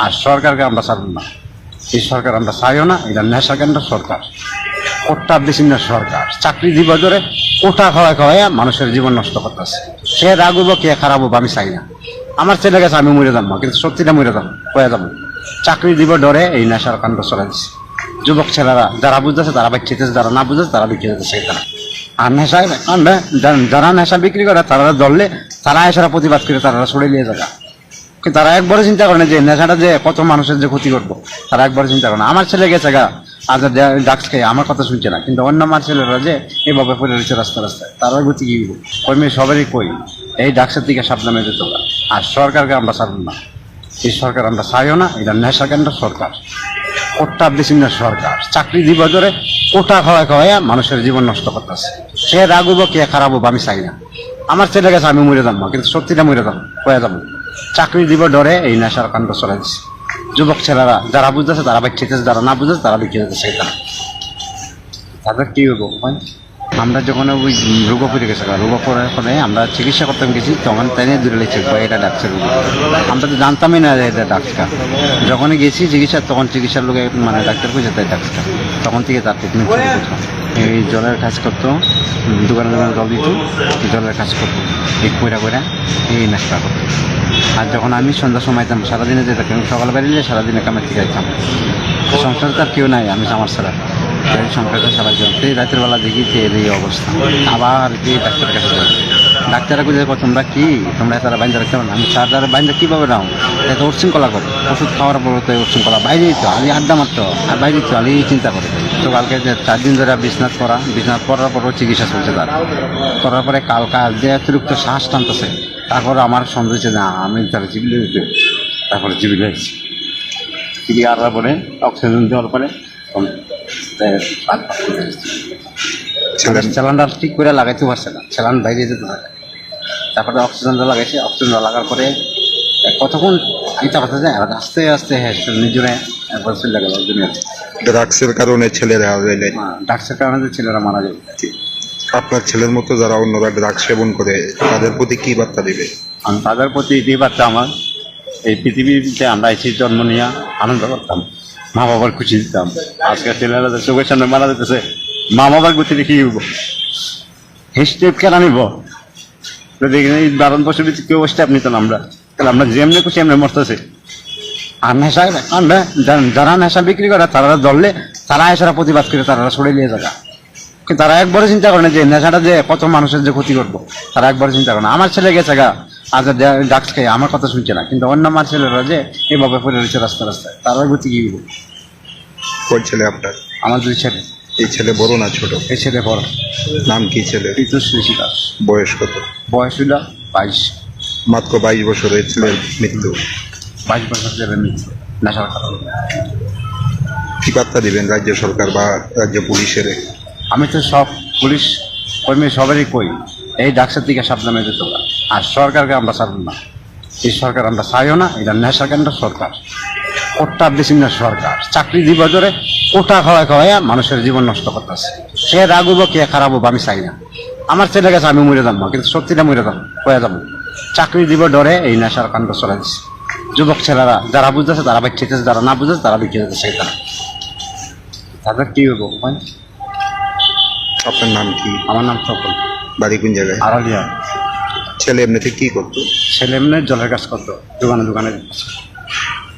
আর সরকারকে আমরা ছাড়ব না। এই সরকার আমরা চাইও না, এটা নেশা কেন্দ্র সরকার। কোটা বিচ্ছিন্ন সরকার। চাকরি দিব ধরে কোটা খাওয়া খাওয়াইয়া মানুষের জীবন নষ্ট করতেছে। সে রাগ হইব, কে খারাপ হব আমি চাই না। আমার ছেলে গেছে, আমি মরে যাব, কিন্তু সত্যিটা মরে যাব, কয়ে যাব। চাকরি দিব ডরে এই নেশার কাণ্ড চলে দিচ্ছে যুবক ছেলেরা, যারা বুঝতেছে তারা বাচ্চিতেছে যারা না বুঝতেছে তারা বিক্রি করতেছে তারা আর নেশায় যারা- নেশা বিক্রি করে তারা ধরলে তারা এসারা প্রতিবাদ করে তারা সরে নিয়ে যাবে। তারা একবারও চিন্তা করে না যে নেশাটা যে কত মানুষের যে ক্ষতি করব। তারা একবারও চিন্তা করে না। আমার ছেলে গেছে গা, আজ ডাক্স খেয়ে, আমার কথা শুনছে না। কিন্তু অন্য আমার ছেলেরা যে এভাবে পড়ে রয়েছে রাস্তা রাস্তায়, তারা গতি কি মেয়ে, সবারই কই। এই ডাক্সের দিকে সাবধানে যেতে আর সরকারকে আমরা ছাড়ব না। এই সরকার আমরা চাইও না, এটা নেশা কেন্দ্র সরকার। কোটা বিচ্ছিন্ন সরকার। চাকরি দিব ধরে কোটা খাওয়া খাওয়াইয়া মানুষের জীবন নষ্ট করতেছে। সে রাগ হইব, কে খারাপ হব আমি চাই না। আমার ছেলে গেছে, আমি মরে যাব। কিন্তু সত্যিটা মরে যাব, কয়ে যাব? চাকরি দিব ডরে এই নেশার কাণ্ড চলে দিচ্ছে যুবক ছেলেরা যারা বুঝতেছে তারা বাচ্চিতেছে যারা না বুঝতেছে তারা বিক্রি এখানে তাদের কি হব আমরা যখন ওই রোগ পড়ে গেছে রোগ পড়ার পরে আমরা চিকিৎসা করতে গেছি, তখন তাই দূরে লেগেছে এটা ডাক্তার আমরা তো জানতামই না যে এটা ডাক্তার। যখনই গেছি চিকিৎসা, তখন চিকিৎসার লোকে মানে ডাক্তার কইছে তাই ডাক্তার। তখন থেকে তার ট্রিটমেন্ট শুরু করতাম এই জলের কাজ করতো দোকানে দোকানে জল দিত, জলের কাজ করতো। এই কইরা কইরা এই নাস্তা করতো। আর যখন আমি সন্ধ্যার সময় যেতাম সারাদিনে যেতাম সকালবেলা বেরিয়ে সারাদিনে কামে থেকে যেতাম সংসার তার কেউ নাই, আমি আমার ছাড়া সংসারটা সারা জীবন রাতের বেলা দেখি যে এই অবস্থা। আবার গিয়ে ডাক্তারের কাছে ডাক্তাররা বুঝে তোমরা কি? তোমরা তারা বাইন্দা রাখতে পারো আমি চার দ্বারা বাইন্দা কীভাবে নাও এটা উচ্ছৃঙ্খলা করে। ওষুধ খাওয়ার পর তো উচ্ছৃঙ্খলা। বাইরে তো আমি আড্ডা মারতো আর বাইরে তো আমি চিন্তা করে। তো কালকে যে চার দিন ধরে বিছনাথ করা বিছনাথ করার পরও চিকিৎসা চলছে তার। করার পরে কাল কাল যে অতিরিক্ত শ্বাস টানতেছে তারপর আমার সন্দেহ হচ্ছে না আমি তার জিবিলে তারপরে জিবিলে হয়েছি। চিকি আনার পরে অক্সিজেন দেওয়ার পরে স্যালানটা ঠিক করে লাগাইতে পারছে না। স্যালান বাইরে যেতে পারে তারপরে অক্সিজেনটা লাগাইছে। অক্সিজেনটা লাগার পরে কতক্ষণ আইতে পারছে যায় আস্তে আস্তে হ্যাঁ নিজরে একবার চলে গেল দুনিয়াতে। ড্রাগসের কারণে ছেলেরা হারাইলেন ডাক্তার কারণে ছেলেরা মারা যাবে আপনার ছেলের মতো যারা অন্যরা ড্রাগস সেবন করে তাদের প্রতি কি বার্তা দিবে? আমি তাদের প্রতি এটাই বার্তা আমার। এই পৃথিবীতে আমরা এসে জন্ম নিয়ে আনন্দ করতাম। মা বাবার খুশি দিতাম। আজকে ছেলেরা চোখের সামনে মারা যেতেছে মা বাবার গতি দেখি স্টেপ কেন নিব যদি এই বারণ বছর কেউ স্টেপ নিতাম আমরা। তাহলে আমরা যেমনি খুশি এমনি মরতেছে। আর নেশা আমরা যারা নেশা বিক্রি করে তারা ধরলে তারা এসারা প্রতিবাদ করে তারা সরে নিয়ে যাবে। কিন্তু তারা একবারও চিন্তা করে না যে নেশাটা যে কত মানুষের যে ক্ষতি করব। তারা একবারও চিন্তা করে না। আমার ছেলে গেছে গা আজ ডাক্স খেয়ে আমার কথা শুনছে না। কিন্তু অন্য আমার ছেলেরা যে এভাবে পড়ে রয়েছে রাস্তা রাস্তায় তারা গতি কি? কোন ছেলে আপনার? আমার দুই ছেলে। এই ছেলে বড় না ছোট? এই ছেলে বড়। নাম কি ছেলে? ঋষি দাস। বয়স কত? বয়স হইল বাইশ। মাত্র বাইশ বছরের ছেলের মৃত্যু। বাইশ বছর ছেলে মৃত্যু। নেশার কারণে। কি বার্তা দিবেন রাজ্য সরকার বা রাজ্য পুলিশের? আমি তো সব পুলিশ কর্মী সবারই কই এই ডাক্তার দিকে সাবধানে যেতে আর সরকারকে আমরা ছাড়ব না। এই সরকার আমরা চাইও না এটা নেশা কেন্দ্র সরকার। কোটা বিচ্ছিন্ন সরকার। চাকরি দিব ধরে কোটা খাওয়া খাওয়াইয়া মানুষের জীবন নষ্ট করতেছে। সে রাগ হইব কে খারাপ হব আমি চাই না। আমার ছেলে গেছে আমি মরে যাব কিন্তু সত্যিটা মরে যাব কয়ে যাব। চাকরি দিব ডরে এই নেশার কাণ্ড চলে দিচ্ছে যুবক ছেলেরা যারা বুঝতেছে তারা বাচ্চিতেছে যারা না বুঝতেছে তারা বিক্রি করতেছে এখানে তাদের কি উপায়? আপনার নাম কি? আমার নাম সকল বাড়ি কোন জায়গায়? আড়ালিয়া। ছেলে এমনিতে কি করতো? ছেলে এমনি জলের কাজ করতো দোকানে দোকানে।